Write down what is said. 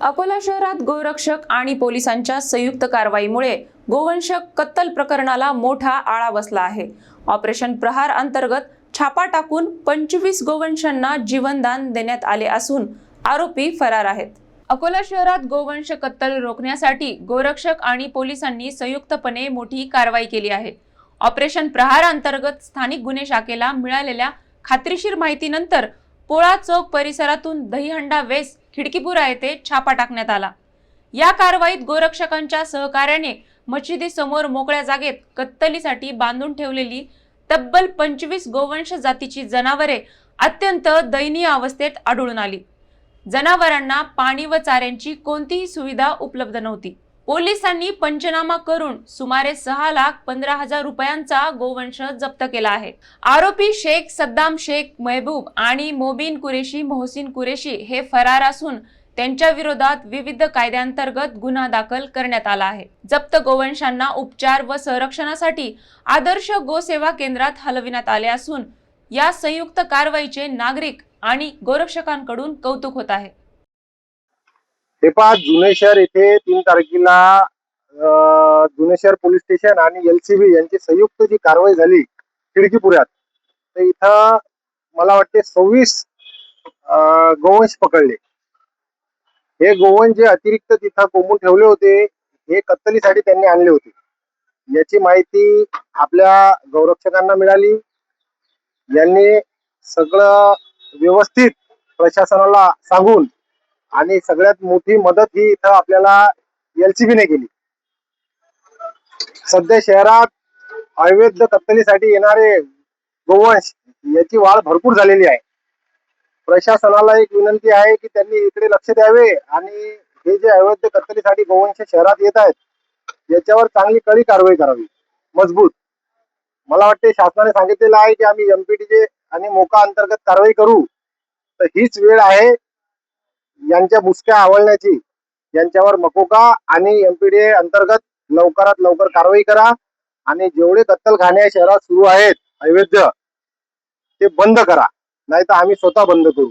अकोला शहरात गोरक्षक आणि पोलिसांच्या संयुक्त कारवाईमुळे गोवंशक कत्तल प्रकरणाला मोठा आळा बसला आहे. ऑपरेशन प्रहार अंतर्गत छापा टाकून पंचवीस गोवंशांना जीवनदान देण्यात आले असून आरोपी फरार आहेत. अकोला शहरात गोवंश कत्तल रोखण्यासाठी गोरक्षक आणि पोलिसांनी संयुक्तपणे मोठी कारवाई केली आहे. ऑपरेशन प्रहार अंतर्गत स्थानिक गुन्हे शाखेला मिळालेल्या खात्रीशीर माहितीनंतर पोळा चौक परिसरातून दहीहंडा वेस खिडकीपुरा येथे छापा टाकण्यात आला. या कारवाईत गोरक्षकांच्या सहकार्याने मशिदीसमोर मोकळ्या जागेत कत्तलीसाठी बांधून ठेवलेली तब्बल पंचवीस गोवंश जातीची जनावरे अत्यंत दयनीय अवस्थेत आढळून आली. जनावरांना पाणी व चाऱ्यांची कोणतीही सुविधा उपलब्ध नव्हती. पोलिसांनी पंचनामा करून सुमारे सहा लाख पंधरा हजार रुपयांचा गोवंश जप्त केला आहे. आरोपी शेख सद्दाम शेख महबूब आणि मोबिन कुरेशी मोहसिन कुरेशी हे फरार असून त्यांच्या विरोधात विविध कायद्यांतर्गत गुन्हा दाखल करण्यात आला आहे. जप्त गोवंशांना उपचार व संरक्षणासाठी आदर्श गोसेवा केंद्रात हलविण्यात आले असून या संयुक्त कारवाईचे नागरिक आणि गोरक्षकांकडून कौतुक होत आहे. हे पहा जुने शहर येथे तीन तारखेला जुने शहर पोलीस स्टेशन आणि एलसीबी यांची संयुक्त जी कारवाई झाली खिडकीपुऱ्यात तर इथं मला वाटते सव्वीस गोवंश पकडले. हे गोवंश जे अतिरिक्त तिथं कोंबून ठेवले होते हे कत्तलीसाठी त्यांनी आणले होते. याची माहिती आपल्या गौरक्षकांना मिळाली. यांनी सगळं व्यवस्थित प्रशासनाला सांगून आणि सगळ्यात मोठी मदत ही इथं आपल्याला एलसीबी ने केली. सध्या शहरात अवैध कत्तलीसाठी येणारे गोवंश याची वाढ भरपूर झालेली आहे. प्रशासनाला एक विनंती आहे की त्यांनी इकडे लक्ष द्यावे आणि हे जे अवैध कत्तलीसाठी गोवंश शहरात येत आहेत याच्यावर चांगली कडी कारवाई करावी. मजबूत. मला वाटते शासनाने सांगितलेलं आहे की आम्ही एमपीटीचे आणि मोका अंतर्गत कारवाई करू. तर हीच वेळ आहे. यांच्या मुसक्या आवळण्याची. यांच्यावर मकोका आणि एमपीडीए अंतर्गत लवकरात लवकर कारवाई करा. आणि जेवढे कत्तलखाने शहरात सुरू आहेत अवैध ते बंद करा. नाही तर आम्ही स्वतः बंद करू.